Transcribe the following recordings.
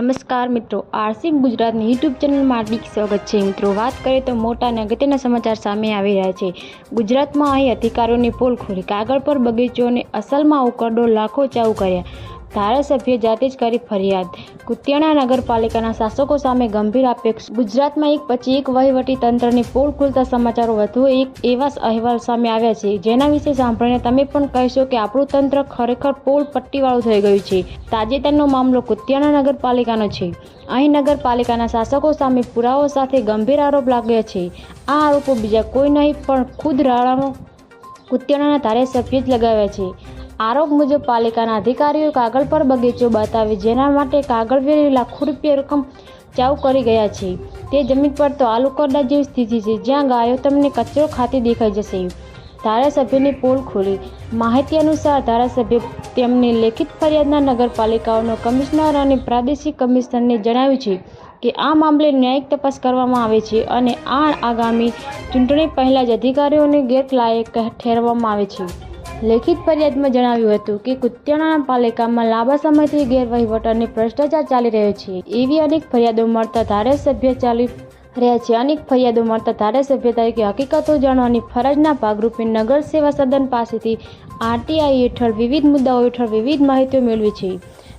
નમસ્કાર મિત્રો, આરસી ગુજરાતની યુટ્યુબ ચેનલમાં હાર્દિક સ્વાગત છે. મિત્રો, વાત કરીએ તો મોટા અને અગત્યના સમાચાર સામે આવી રહ્યા છે. ગુજરાતમાં અહીં અધિકારીઓની પોલ ખોલી કાગળ પર બગીચોને અસલમાં ઉકરડો લાખો ચાઉ કર્યા. ધારાસભ્ય જાતે જ કરી ફરિયાદ. કુતિયાણા નગરપાલિકાના શાસકો સામે ગંભીર આક્ષેપ. ગુજરાતમાં એક પછી એક વહીવટી તંત્રની પોલ ખુલતા સમાચારો વધુ એક એવા અહેવાલ સામે આવ્યા છે. જેના વિશે સાંભળીને તમે પણ કહેશો કે આપણું તંત્ર ખરેખર પોલ પટ્ટીવાળું થઈ ગયું છે. તાજેતરનો મામલો કુતિયાણા નગરપાલિકાનો છે. અહીં નગરપાલિકાના શાસકો સામે પુરાવો સાથે ગંભીર આરોપ લાગ્યા છે. આ આરોપો બીજા કોઈ નહીં પણ ખુદ રાણાનો કુતિયાણાના ધારાસભ્ય જ લગાવ્યા છે. આરોપ મુજબ પાલિકાના અધિકારીઓ કાગળ પર બગીચો બતાવી જેના માટે કાગળ વેરી લાખો રૂપિયા રકમ ચાઉ કરી ગયા છે. તે જમીન પર તો આલુકરડા જેવી સ્થિતિ છે. જ્યાં ગાયો તમને કચરો ખાતી દેખાઈ જશે. ધારાસભ્યની પોલ ખોલી. માહિતી અનુસાર ધારાસભ્ય તેમની લેખિત ફરિયાદના નગરપાલિકાઓનો કમિશનર અને પ્રાદેશિક કમિશનરને જણાવ્યું છે કે આ મામલે ન્યાયિક તપાસ કરવામાં આવે છે અને આ આગામી ચૂંટણી પહેલાં જ અધિકારીઓને ગેરલાયક ઠેરવામાં આવે છે. લેખિત ફરિયાદમાં જણાવ્યું હતું કે કુતિયાણા પાલિકામાં લાંબા સમયથી ગેરવહીવટ અને ભ્રષ્ટાચાર ચાલી રહ્યો છે. એવી અનેક ફરિયાદો મળતા ધારાસભ્ય ચાલી રહ્યા છે. અનેક ફરિયાદો મળતા ધારાસભ્ય તરીકે હકીકતો જાણવાની ફરજના ભાગરૂપે નગર સેવા સદન પાસેથી આરટીઆઈ હેઠળ વિવિધ મુદ્દાઓ હેઠળ વિવિધ માહિતીઓ મેળવી છે.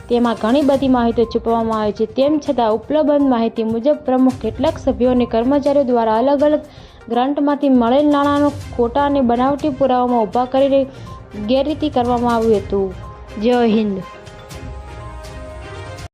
તેમાં ઘણી બધી માહિતીઓ છુપાવવામાં આવે છે. તેમ છતાં ઉપલબ્ધ માહિતી મુજબ પ્રમુખ કેટલાક સભ્યો અને કર્મચારીઓ દ્વારા અલગ અલગ ગ્રાન્ટમાંથી મળેલ નાણાંનો ખોટા અને બનાવટી પુરાવામાં ઊભા કરીને ગેરરીતિ કરવામાં આવ્યું હતું. જય હિન્દ.